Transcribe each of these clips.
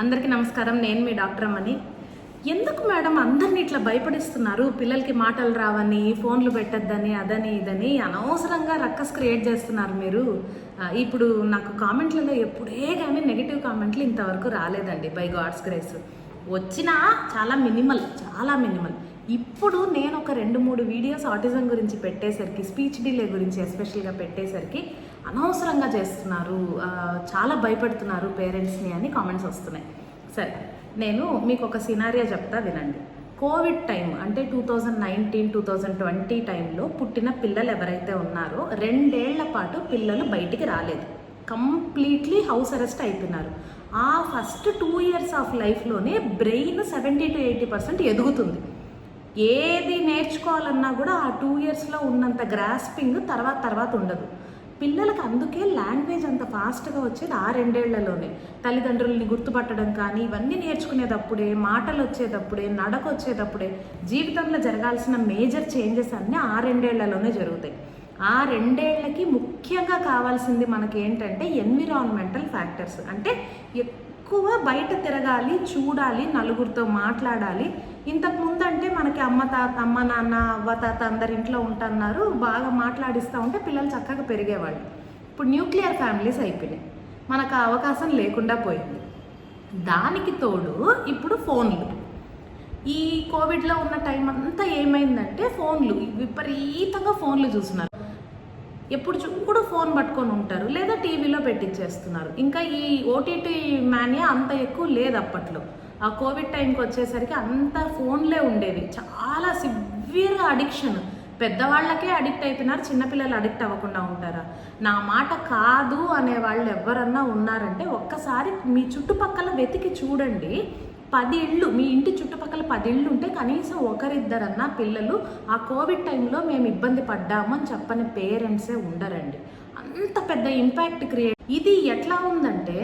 అందరికీ నమస్కారం. నేను మీ డాక్టర్ అమ్మని ఎందుకు మేడం అందరిని ఇట్లా భయపడిస్తున్నారు? పిల్లలకి మాటలు రావని ఫోన్లు పెట్టద్దని అదని ఇదని అనవసరంగా రక్కస్ క్రియేట్ చేస్తున్నారు మీరు. ఇప్పుడు నాకు కామెంట్లలో ఎప్పుడే కానీ నెగిటివ్ కామెంట్లు ఇంతవరకు రాలేదండి బై గాడ్స్ గ్రేస్. వచ్చినా చాలా మినిమల్ చాలా మినిమల్. ఇప్పుడు నేను ఒక రెండు మూడు వీడియోస్ ఆటిజం గురించి పెట్టేసరికి స్పీచ్ డిలే గురించి ఎస్పెషల్గా పెట్టేసరికి అనవసరంగా చేస్తున్నారు. చాలా భయపెడుతున్నారు పేరెంట్స్ని అని కామెంట్స్ వస్తున్నాయి. సరే నేను మీకు ఒక సినారియా చెప్తా వినండి. కోవిడ్ టైం అంటే two thousand nineteen two thousand twenty టైంలో పుట్టిన పిల్లలు ఎవరైతే ఉన్నారో రెండేళ్ళ పాటు పిల్లలు బయటికి రాలేదు. కంప్లీట్లీ హౌస్ అరెస్ట్ అయిపోయినారు. ఆ first two years of లైఫ్లోనే brain seventy to eighty percent ఎదుగుతుంది. ఏది నేర్చుకోవాలన్నా కూడా ఆ టూ ఇయర్స్లో ఉన్నంత గ్రాస్పింగ్ తర్వాత తర్వాత ఉండదు. పిల్లలకు అందుకే లాంగ్వేజ్ అంత ఫాస్ట్గా వచ్చేది ఆ రెండేళ్ళలోనే. తల్లిదండ్రుల్ని గుర్తుపట్టడం కానీ ఇవన్నీ నేర్చుకునేటప్పుడే మాటలు వచ్చేటప్పుడే నడక వచ్చేటప్పుడే జీవితంలో జరగాల్సిన మేజర్ చేంజెస్ అన్నీ ఆ రెండేళ్ళలోనే జరుగుతాయి. ఆ రెండేళ్ళకి ముఖ్యంగా కావాల్సింది మనకి ఏంటంటే ఎన్విరాన్మెంటల్ ఫ్యాక్టర్స్ అంటే ఎక్కువ బయట తిరగాలి చూడాలి నలుగురితో మాట్లాడాలి. ఇంతకుముందు మనకి అమ్మ తాత అమ్మ నాన్న అవ్వ తాత అందరి ఇంట్లో ఉంటున్నారు. బాగా మాట్లాడిస్తూ ఉంటే పిల్లలు చక్కగా పెరిగేవాళ్ళు. ఇప్పుడు న్యూక్లియర్ ఫ్యామిలీస్ అయిపోయినాయి. మనకు ఆ అవకాశం లేకుండా పోయింది. దానికి తోడు ఇప్పుడు ఫోన్లు. ఈ కోవిడ్లో ఉన్న టైం అంతా ఏమైందంటే ఫోన్లు. విపరీతంగా ఫోన్లు చూస్తున్నారు. ఎప్పుడు చూడు ఫోన్ పట్టుకొని ఉంటారు లేదా టీవీలో పెట్టించేస్తున్నారు ఇంకా ఈ ఓటీటీ మానియా అంత ఎక్కువ లేదు అప్పట్లో. ఆ కోవిడ్ టైంకి వచ్చేసరికి అంత ఫోన్లే ఉండేవి. చాలా సివియర్ అడిక్షన్. పెద్దవాళ్ళకే అడిక్ట్ అయిపోయినారు చిన్నపిల్లలు అడిక్ట్ అవ్వకుండా ఉంటారా? నా మాట కాదు అనే వాళ్ళు ఎవరన్నా ఉన్నారంటే ఒక్కసారి మీ చుట్టుపక్కల వెతికి చూడండి. పది ఇళ్ళు మీ ఇంటి చుట్టుపక్కల పది ఇళ్ళు ఉంటే కనీసం ఒకరిద్దరన్నా పిల్లలు ఆ కోవిడ్ టైంలో మేము ఇబ్బంది పడ్డాము అని చెప్పని పేరెంట్సే ఉండరండి. అంత పెద్ద ఇంపాక్ట్ క్రియేట్ ఇది ఎట్లా ఉందంటే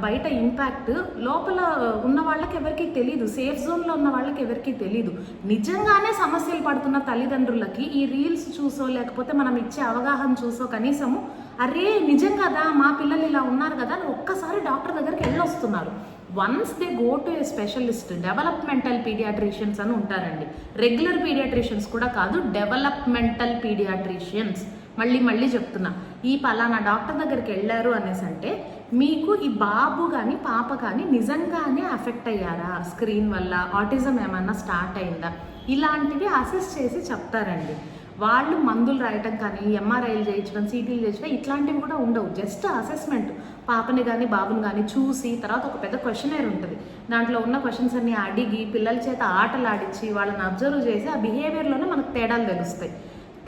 బయట ఇంపాక్ట్ లోపల ఉన్న వాళ్ళకి ఎవరికి తెలియదు సేఫ్ జోన్లో ఉన్న వాళ్ళకి ఎవరికి తెలియదు నిజంగానే సమస్యలు పడుతున్న తల్లిదండ్రులకి ఈ రీల్స్ చూసో లేకపోతే మనం ఇచ్చే అవగాహన చూసో కనీసము అరే నిజం కదా మా పిల్లలు ఇలా ఉన్నారు కదా అని ఒక్కసారి డాక్టర్ దగ్గరికి వెళ్ళొస్తున్నారు. Once they go to a specialist developmental pediatricians అని ఉంటారండి. రెగ్యులర్ పీడియాట్రిషియన్స్ కూడా కాదు డెవలప్మెంటల్ పీడియాట్రిషియన్స్ మళ్ళీ మళ్ళీ చెప్తున్నా. ఈ పలానా డాక్టర్ దగ్గరికి వెళ్ళారు అనేసి అంటే మీకు ఈ బాబు కానీ పాప కానీ నిజంగానే అఫెక్ట్ అయ్యారా? స్క్రీన్ వల్ల ఆటిజం ఏమన్నా స్టార్ట్ అయిందా? ఇలాంటివి అసెస్ చేసి చెప్తారండి. వాళ్ళు మందులు రాయటం కానీ ఎంఆర్ఐలు చేయించడం సీటీలు చేయించడం ఇట్లాంటివి కూడా ఉండవు. జస్ట్ అసెస్మెంట్ పాపని కానీ బాబుని కానీ చూసి తర్వాత ఒక పెద్ద క్వశ్చనేర్ ఉంటుంది. దాంట్లో ఉన్న క్వశ్చన్స్ అన్ని అడిగి పిల్లల చేత ఆటలు ఆడించి వాళ్ళని అబ్జర్వ్ చేసి ఆ బిహేవియర్లోనే మనకు తేడాలు తెలుస్తాయి.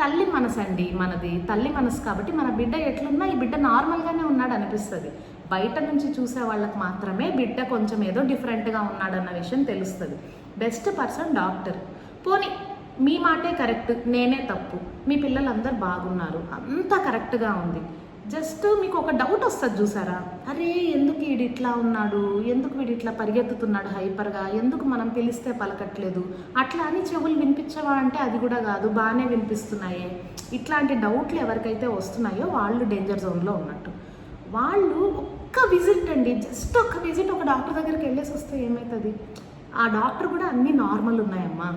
తల్లి మనసు అండి మనది. తల్లి మనసు కాబట్టి మన బిడ్డ ఎట్లున్నా ఈ బిడ్డ నార్మల్గానే ఉన్నాడు అనిపిస్తుంది. బయట నుంచి చూసే వాళ్ళకి మాత్రమే బిడ్డ కొంచెం ఏదో డిఫరెంట్గా ఉన్నాడన్న విషయం తెలుస్తుంది. బెస్ట్ పర్సన్ డాక్టర్ పోనీ మీ మాటే కరెక్ట్ నేనే తప్పు. మీ పిల్లలందరూ బాగున్నారు. అంతా కరెక్ట్గా ఉంది. జస్ట్ మీకు ఒక డౌట్ వస్తుంది చూసారా? అరే ఎందుకు వీడు ఇట్లా ఉన్నాడు? ఎందుకు వీడు ఇట్లా పరిగెత్తుతున్నాడు హైపర్గా? ఎందుకు మనం పిలిస్తే పలకట్లేదు? అట్లా అని చెవులు వినిపించవా అంటే అది కూడా కాదు బాగానే వినిపిస్తున్నాయే. ఇట్లాంటి డౌట్లు ఎవరికైతే వస్తున్నాయో వాళ్ళు డేంజర్ జోన్లో ఉన్నట్టు. వాళ్ళు ఒక్క విజిట్ అండి జస్ట్ ఒక్క విజిట్ ఒక డాక్టర్ దగ్గరికి వెళ్ళేసి వస్తే ఏమవుతుంది ఆ డాక్టర్ కూడా అన్నీ నార్మల్ ఉన్నాయమ్మా.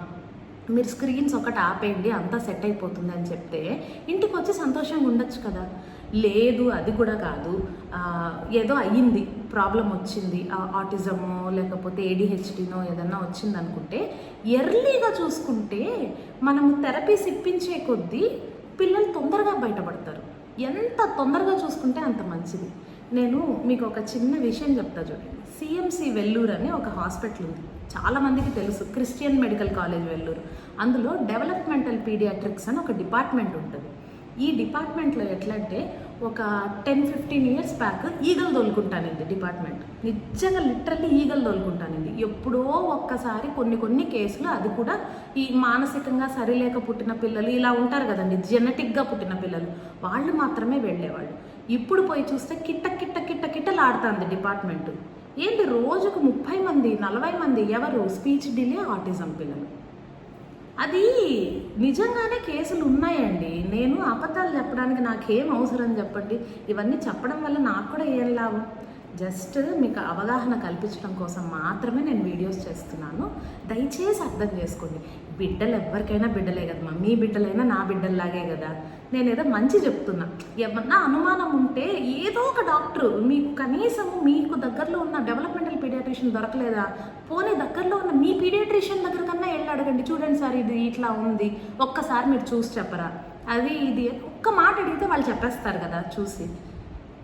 మీరు స్క్రీన్స్ ఒకటి ఆపేయండి అంతా సెట్ అయిపోతుంది అని చెప్తే ఇంటికి వచ్చి సంతోషంగా ఉండొచ్చు కదా. లేదు అది కూడా కాదు. ఏదో అయ్యింది ప్రాబ్లం వచ్చింది. ఆటిజమో లేకపోతే ఏడిహెచ్డినో ఏదన్నా వచ్చింది అనుకుంటే ఎర్లీగా చూసుకుంటే మనము థెరపీస్ ఇప్పించే కొద్దీ పిల్లలు తొందరగా బయటపడతారు. ఎంత తొందరగా చూసుకుంటే అంత మంచిది. నేను మీకు ఒక చిన్న విషయం చెప్తా చూడండి. సిఎంసి వెల్లూరు అని ఒక హాస్పిటల్ ఉంది. చాలామందికి తెలుసు. Christian medical college Vellore. అందులో డెవలప్మెంటల్ పీడియాట్రిక్స్ అని ఒక డిపార్ట్మెంట్ ఉంటుంది. ఈ డిపార్ట్మెంట్లో ఎట్లా అంటే ఒక టెన్ ఫిఫ్టీన్ ఇయర్స్ బ్యాక్ ఈగలు తోలుకుంటానింది డిపార్ట్మెంట్ నిజంగా లిటరల్లీ ఈగలు తోలుకుంటానింది. ఎప్పుడో ఒక్కసారి కొన్ని కొన్ని కేసులు అది కూడా ఈ మానసికంగా సరిలేక పుట్టిన పిల్లలు ఇలా ఉంటారు కదండి జెనటిక్గా పుట్టిన పిల్లలు వాళ్ళు మాత్రమే వెళ్ళేవాళ్ళు. ఇప్పుడు పోయి చూస్తే కిట్ట కిట్ట కిట్ట కిట్టలాడుతుంది డిపార్ట్మెంట్ ఏంటి రోజుకు ముప్పై మంది నలభై మంది ఎవరు? స్పీచ్ డిలే ఆటిజం పిల్లలు. అది నిజంగానే కేసులు ఉన్నాయండి. నేను అబద్ధాలు చెప్పడానికి నాకేం అవసరం చెప్పండి. ఇవన్నీ చెప్పడం వల్ల నాకు కూడా ఏం లాభం? జస్ట్ మీకు అవగాహన కల్పించడం కోసం మాత్రమే నేను వీడియోస్ చేస్తున్నాను. దయచేసి అర్థం చేసుకోండి. బిడ్డలు ఎవరికైనా బిడ్డలే కదమ్మా. మీ బిడ్డలైనా నా బిడ్డల్లాగే కదా. నేను ఏదో మంచి చెప్తున్నా. ఏమన్నా అనుమానం ఉంటే ఏదో ఒక డాక్టర్ మీకు కనీసం మీకు దగ్గరలో ఉన్న డెవలప్మెంటల్ పీడియాట్రిషియన్ దొరకలేదా? పోనీ దగ్గరలో ఉన్న మీ పీడియాట్రిషియన్ దగ్గర కన్నా వెళ్ళి అడగండి. చూడండి సార్ ఇది ఇట్లా ఉంది. ఒక్కసారి మీరు చూసి చెప్పరా. అది ఇది ఒక్క మాట అడిగితే వాళ్ళు చెప్పేస్తారు కదా చూసి.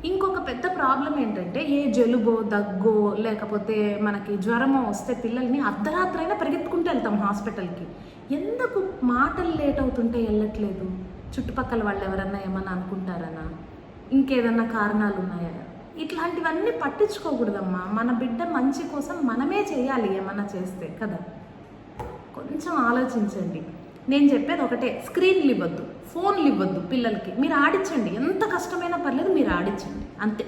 ఇంకొక పెద్ద ప్రాబ్లం ఏంటంటే ఏ జలుబో దగ్గో లేకపోతే మనకి జ్వరమో వస్తే పిల్లల్ని అర్ధరాత్రైనా పరిగెత్తుకుంటూ వెళ్తాం హాస్పిటల్కి. ఎందుకు మాటలు లేట్ అవుతుంటే వెళ్ళట్లేదు? చుట్టుపక్కల వాళ్ళు ఎవరన్నా ఏమన్నా అనుకుంటారనా? ఇంకేదన్నా కారణాలు ఉన్నాయా ఇట్లాంటివన్నీ పట్టించుకోకూడదమ్మా. మన బిడ్డ మంచి కోసం మనమే చేయాలి ఏమన్నా చేస్తే కదా? కొంచెం ఆలోచించండి. నేను చెప్పేది ఒకటే స్క్రీన్లు ఇవ్వద్దు ఫోన్లు ఇవ్వద్దు పిల్లలకి. మీరు ఆడించండి ఎంత కష్టమైనా పర్లేదు మీరు ఆడించండి అంతే.